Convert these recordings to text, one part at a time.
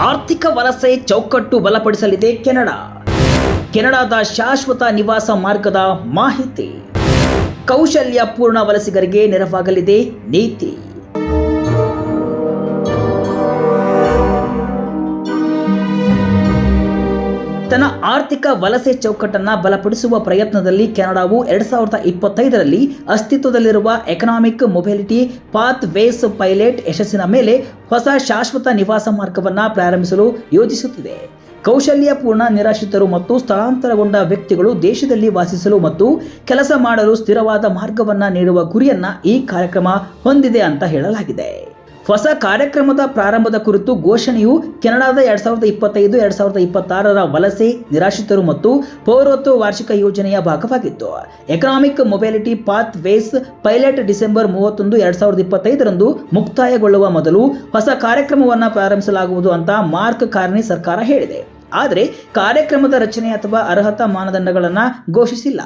ಆರ್ಥಿಕ ವಲಸೆ ಚೌಕಟ್ಟು ಬಲಪಡಿಸಲಿದೆ ಕೆನಡಾ. ಕೆನಡಾದ ಶಾಶ್ವತ ನಿವಾಸ ಮಾರ್ಗದ ಮಾಹಿತಿ. ಕೌಶಲ್ಯ ಪೂರ್ಣ ವಲಸಿಗರಿಗೆ ನೆರವಾಗಲಿದೆ ನೀತಿ. ತನ್ನ ಆರ್ಥಿಕ ವಲಸೆ ಚೌಕಟ್ಟನ್ನು ಬಲಪಡಿಸುವ ಪ್ರಯತ್ನದಲ್ಲಿ ಕೆನಡಾವು ಎರಡ್ ಸಾವಿರದ ಇಪ್ಪತ್ತೈದರಲ್ಲಿ ಅಸ್ತಿತ್ವದಲ್ಲಿರುವ economic mobility pathways pilot ಯಶಸ್ಸಿನ ಮೇಲೆ ಹೊಸ ಶಾಶ್ವತ ನಿವಾಸ ಮಾರ್ಗವನ್ನು ಪ್ರಾರಂಭಿಸಲು ಯೋಜಿಸುತ್ತಿದೆ. ಕೌಶಲ್ಯಪೂರ್ಣ, ನಿರಾಶ್ರಿತರು ಮತ್ತು ಸ್ಥಳಾಂತರಗೊಂಡ ವ್ಯಕ್ತಿಗಳು ದೇಶದಲ್ಲಿ ವಾಸಿಸಲು ಮತ್ತು ಕೆಲಸ ಮಾಡಲು ಸ್ಥಿರವಾದ ಮಾರ್ಗವನ್ನು ನೀಡುವ ಗುರಿಯನ್ನ ಈ ಕಾರ್ಯಕ್ರಮ ಹೊಂದಿದೆ ಅಂತ ಹೇಳಲಾಗಿದೆ. ಹೊಸ ಕಾರ್ಯಕ್ರಮದ ಪ್ರಾರಂಭದ ಕುರಿತು ಘೋಷಣೆಯು ಕೆನಡಾದ ಎರಡ್ ಸಾವಿರದ ಇಪ್ಪತ್ತೈದು, ಎರಡ್ ಸಾವಿರದ ಇಪ್ಪತ್ತಾರರ ವಲಸೆ, ನಿರಾಶ್ರಿತರು ಮತ್ತು ಪೌರತ್ವ ವಾರ್ಷಿಕ ಯೋಜನೆಯ ಭಾಗವಾಗಿತ್ತು. Economic mobility pathways pilot December ಮೂವತ್ತೊಂದು, ಎರಡ್ ಸಾವಿರದ ಇಪ್ಪತ್ತೈದರಂದು ಮುಕ್ತಾಯಗೊಳ್ಳುವ ಮೊದಲು ಹೊಸ ಕಾರ್ಯಕ್ರಮವನ್ನು ಪ್ರಾರಂಭಿಸಲಾಗುವುದು ಅಂತ ಮಾರ್ಕ್ ಕಾರ್ನಿ ಸರ್ಕಾರ ಹೇಳಿದೆ. ಆದರೆ ಕಾರ್ಯಕ್ರಮದ ರಚನೆ ಅಥವಾ ಅರ್ಹತಾ ಮಾನದಂಡಗಳನ್ನು ಘೋಷಿಸಿಲ್ಲ.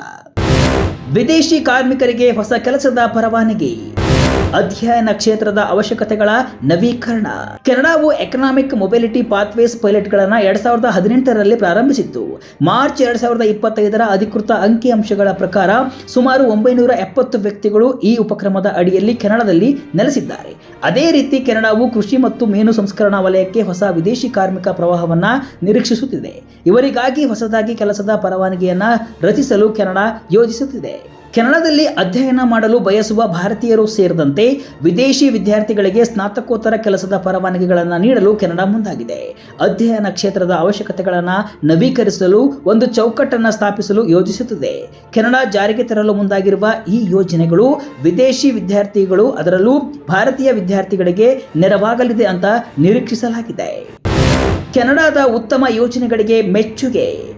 ವಿದೇಶಿ ಕಾರ್ಮಿಕರಿಗೆ ಹೊಸ ಕೆಲಸದ ಪರವಾನಗಿ. ಅಧ್ಯಯನ ಕ್ಷೇತ್ರದ ಅವಶ್ಯಕತೆಗಳ ನವೀಕರಣ. ಕೆನಡಾವು ಎಕನಾಮಿಕ್ ಮೊಬಿಲಿಟಿ ಪಾತ್ವೇಸ್ ಪೈಲಟ್ಗಳನ್ನು ಎರಡ್ ಸಾವಿರದ ಹದಿನೆಂಟರಲ್ಲಿ ಪ್ರಾರಂಭಿಸಿತ್ತು. ಮಾರ್ಚ್ ಎರಡ್ ಸಾವಿರದ ಇಪ್ಪತ್ತೈದರ ಅಧಿಕೃತ ಅಂಕಿಅಂಶಗಳ ಪ್ರಕಾರ ಸುಮಾರು ಒಂಬೈನೂರ ಎಪ್ಪತ್ತು ವ್ಯಕ್ತಿಗಳು ಈ ಉಪಕ್ರಮದ ಅಡಿಯಲ್ಲಿ ಕೆನಡಾದಲ್ಲಿ ನೆಲೆಸಿದ್ದಾರೆ. ಅದೇ ರೀತಿ ಕೆನಡಾವು ಕೃಷಿ ಮತ್ತು ಮೀನು ಸಂಸ್ಕರಣಾ ವಲಯಕ್ಕೆ ಹೊಸ ವಿದೇಶಿ ಕಾರ್ಮಿಕ ಪ್ರವಾಹವನ್ನು ನಿರೀಕ್ಷಿಸುತ್ತಿದೆ. ಇವರಿಗಾಗಿ ಹೊಸದಾಗಿ ಕೆಲಸದ ಪರವಾನಗಿಯನ್ನ ರಚಿಸಲು ಕೆನಡಾ ಯೋಜಿಸುತ್ತಿದೆ. ಕೆನಡಾದಲ್ಲಿ ಅಧ್ಯಯನ ಮಾಡಲು ಬಯಸುವ ಭಾರತೀಯರು ಸೇರಿದಂತೆ ವಿದೇಶಿ ವಿದ್ಯಾರ್ಥಿಗಳಿಗೆ ಸ್ನಾತಕೋತ್ತರ ಕೆಲಸದ ಪರವಾನಗಿಗಳನ್ನು ನೀಡಲು ಕೆನಡಾ ಮುಂದಾಗಿದೆ. ಅಧ್ಯಯನ ಕ್ಷೇತ್ರದ ಅವಶ್ಯಕತೆಗಳನ್ನು ನವೀಕರಿಸಲು ಒಂದು ಚೌಕಟ್ಟನ್ನು ಸ್ಥಾಪಿಸಲು ಯೋಜಿಸುತ್ತದೆ. ಕೆನಡಾ ಜಾರಿಗೆ ತರಲು ಮುಂದಾಗಿರುವ ಈ ಯೋಜನೆಗಳು ವಿದೇಶಿ ವಿದ್ಯಾರ್ಥಿಗಳು ಅದರಲ್ಲೂ ಭಾರತೀಯ ವಿದ್ಯಾರ್ಥಿಗಳಿಗೆ ನೆರವಾಗಲಿದೆ ಅಂತ ನಿರೀಕ್ಷಿಸಲಾಗಿದೆ. ಕೆನಡಾದ ಉತ್ತಮ ಯೋಜನೆಗಳಿಗೆ ಮೆಚ್ಚುಗೆ.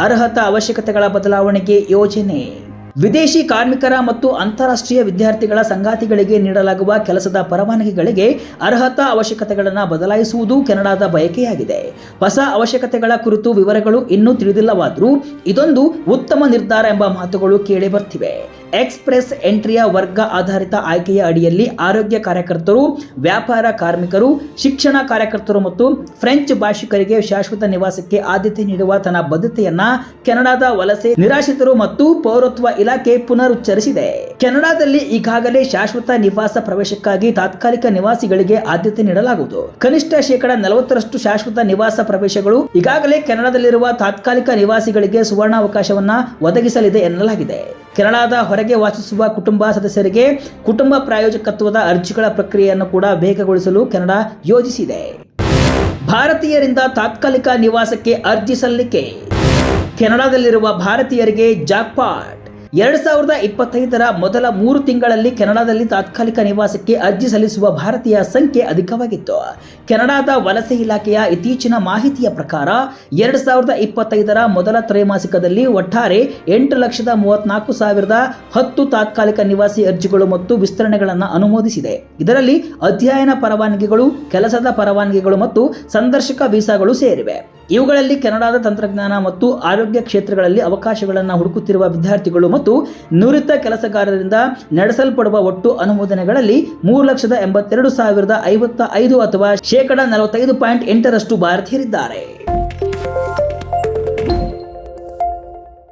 ಅರ್ಹತಾ ಅವಶ್ಯಕತೆಗಳ ಬದಲಾವಣೆಗೆ ಯೋಜನೆ. ವಿದೇಶಿ ಕಾರ್ಮಿಕರ ಮತ್ತು ಅಂತಾರಾಷ್ಟ್ರೀಯ ವಿದ್ಯಾರ್ಥಿಗಳ ಸಂಗಾತಿಗಳಿಗೆ ನೀಡಲಾಗುವ ಕೆಲಸದ ಪರವಾನಗಿಗಳಿಗೆ ಅರ್ಹತಾ ಅವಶ್ಯಕತೆಗಳನ್ನು ಬದಲಾಯಿಸುವುದು ಕೆನಡಾದ ಬಯಕೆಯಾಗಿದೆ. ಹೊಸ ಅವಶ್ಯಕತೆಗಳ ಕುರಿತು ವಿವರಗಳು ಇನ್ನೂ ತಿಳಿದಿಲ್ಲವಾದರೂ ಇದೊಂದು ಉತ್ತಮ ನಿರ್ಧಾರ ಎಂಬ ಮಾತುಗಳು ಕೇಳಿ ಬರ್ತಿವೆ. ಎಕ್ಸ್ಪ್ರೆಸ್ ಎಂಟ್ರಿಯ ವರ್ಗ ಆಧಾರಿತ ಆಯ್ಕೆಯ ಅಡಿಯಲ್ಲಿ ಆರೋಗ್ಯ ಕಾರ್ಯಕರ್ತರು, ವ್ಯಾಪಾರ ಕಾರ್ಮಿಕರು, ಶಿಕ್ಷಣ ಕಾರ್ಯಕರ್ತರು ಮತ್ತು ಫ್ರೆಂಚ್ ಭಾಷಿಕರಿಗೆ ಶಾಶ್ವತ ನಿವಾಸಕ್ಕೆ ಆದ್ಯತೆ ನೀಡುವ ತನ್ನ ಬದ್ಧತೆಯನ್ನ ಕೆನಡಾದ ವಲಸೆ ನಿರಾಶ್ರಿತರು ಮತ್ತು ಪೌರತ್ವ ಇಲಾಖೆ ಪುನರುಚ್ಚರಿಸಿದೆ. ಕೆನಡಾದಲ್ಲಿ ಈಗಾಗಲೇ ಶಾಶ್ವತ ನಿವಾಸ ಪ್ರವೇಶಕ್ಕಾಗಿ ತಾತ್ಕಾಲಿಕ ನಿವಾಸಿಗಳಿಗೆ ಆದ್ಯತೆ ನೀಡಲಾಗುವುದು. ಕನಿಷ್ಠ ಶೇಕಡ ನಲವತ್ತರಷ್ಟು ಶಾಶ್ವತ ನಿವಾಸ ಪ್ರವೇಶಗಳು ಈಗಾಗಲೇ ಕೆನಡಾದಲ್ಲಿರುವ ತಾತ್ಕಾಲಿಕ ನಿವಾಸಿಗಳಿಗೆ ಸುವರ್ಣಾವಕಾಶವನ್ನ ಒದಗಿಸಲಿದೆ ಎನ್ನಲಾಗಿದೆ. ಕೆನಡಾದ ಹೊರಗೆ ವಾಸಿಸುವ ಕುಟುಂಬ ಸದಸ್ಯರಿಗೆ ಕುಟುಂಬ ಪ್ರಾಯೋಜಕತ್ವದ ಅರ್ಜಿಗಳ ಪ್ರಕ್ರಿಯೆಯನ್ನು ಕೂಡ ವೇಗಗೊಳಿಸಲು ಕೆನಡಾ ಯೋಜಿಸಿದೆ. ಭಾರತೀಯರಿಂದ ತಾತ್ಕಾಲಿಕ ನಿವಾಸಕ್ಕೆ ಅರ್ಜಿ ಸಲ್ಲಿಕೆ. ಕೆನಡಾದಲ್ಲಿರುವ ಭಾರತೀಯರಿಗೆ ಜಾಕ್ಪಾಟ್. ಎರಡ್ ಸಾವಿರದ ಇಪ್ಪತ್ತೈದರ ಮೊದಲ ಮೂರು ತಿಂಗಳಲ್ಲಿ ಕೆನಡಾದಲ್ಲಿ ತಾತ್ಕಾಲಿಕ ನಿವಾಸಕ್ಕೆ ಅರ್ಜಿ ಸಲ್ಲಿಸುವ ಭಾರತೀಯ ಸಂಖ್ಯೆ ಅಧಿಕವಾಗಿತ್ತು. ಕೆನಡಾದ ವಲಸೆ ಇಲಾಖೆಯ ಇತ್ತೀಚಿನ ಮಾಹಿತಿಯ ಪ್ರಕಾರ ಎರಡ್ ಸಾವಿರದ ಇಪ್ಪತ್ತೈದರ ಮೊದಲ ತ್ರೈಮಾಸಿಕದಲ್ಲಿ ಒಟ್ಟಾರೆ ಎಂಟು ಲಕ್ಷದ ಮೂವತ್ನಾಲ್ಕು ಸಾವಿರದ ಹತ್ತು ತಾತ್ಕಾಲಿಕ ನಿವಾಸಿ ಅರ್ಜಿಗಳು ಮತ್ತು ವಿಸ್ತರಣೆಗಳನ್ನು ಅನುಮೋದಿಸಿದೆ. ಇದರಲ್ಲಿ ಅಧ್ಯಯನ ಪರವಾನಗಿಗಳು, ಕೆಲಸದ ಪರವಾನಗಿಗಳು ಮತ್ತು ಸಂದರ್ಶಕ ವೀಸಾಗಳು ಸೇರಿವೆ. ಇವುಗಳಲ್ಲಿ ಕೆನಡಾದ ತಂತ್ರಜ್ಞಾನ ಮತ್ತು ಆರೋಗ್ಯ ಕ್ಷೇತ್ರಗಳಲ್ಲಿ ಅವಕಾಶಗಳನ್ನು ಹುಡುಕುತ್ತಿರುವ ವಿದ್ಯಾರ್ಥಿಗಳು ಮತ್ತು ನುರಿತ ಕೆಲಸಗಾರರಿಂದ ನಡೆಸಲ್ಪಡುವ ಒಟ್ಟು ಅನುಮೋದನೆಗಳಲ್ಲಿ ಮೂರು ಲಕ್ಷದ ಎಂಬತ್ತೆರಡು ಸಾವಿರದ ಐವತ್ತ ಐದು ಅಥವಾ ಶೇಕಡ ನಲವತ್ತೈದು ಪಾಯಿಂಟ್ ಎಂಟರಷ್ಟು ಭಾರತೀಯರಿದ್ದಾರೆ.